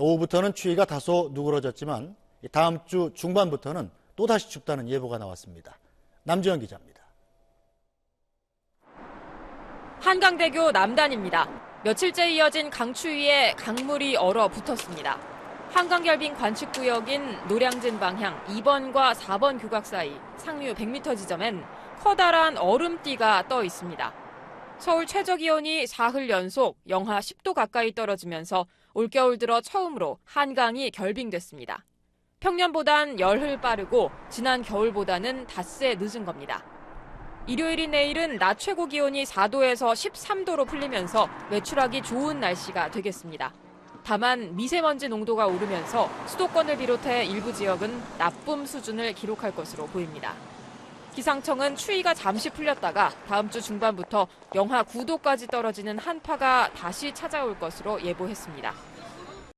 오후부터는 추위가 다소 누그러졌지만 다음 주 중반부터는 또다시 춥다는 예보가 나왔습니다. 남지현 기자입니다. 한강대교 남단입니다. 며칠째 이어진 강추위에 강물이 얼어 붙었습니다. 한강결빙 관측구역인 노량진 방향 2번과 4번 교각 사이 상류 100m 지점엔 커다란 얼음띠가 떠 있습니다. 서울 최저 기온이 사흘 연속 영하 10도 가까이 떨어지면서 올겨울 들어 처음으로 한강이 결빙됐습니다. 평년보단 열흘 빠르고 지난 겨울보다는 닷새 늦은 겁니다. 일요일인 내일은 낮 최고 기온이 4도에서 13도로 풀리면서 외출하기 좋은 날씨가 되겠습니다. 다만 미세먼지 농도가 오르면서 수도권을 비롯해 일부 지역은 나쁨 수준을 기록할 것으로 보입니다. 기상청은 추위가 잠시 풀렸다가 다음 주 중반부터 영하 9도까지 떨어지는 한파가 다시 찾아올 것으로 예보했습니다.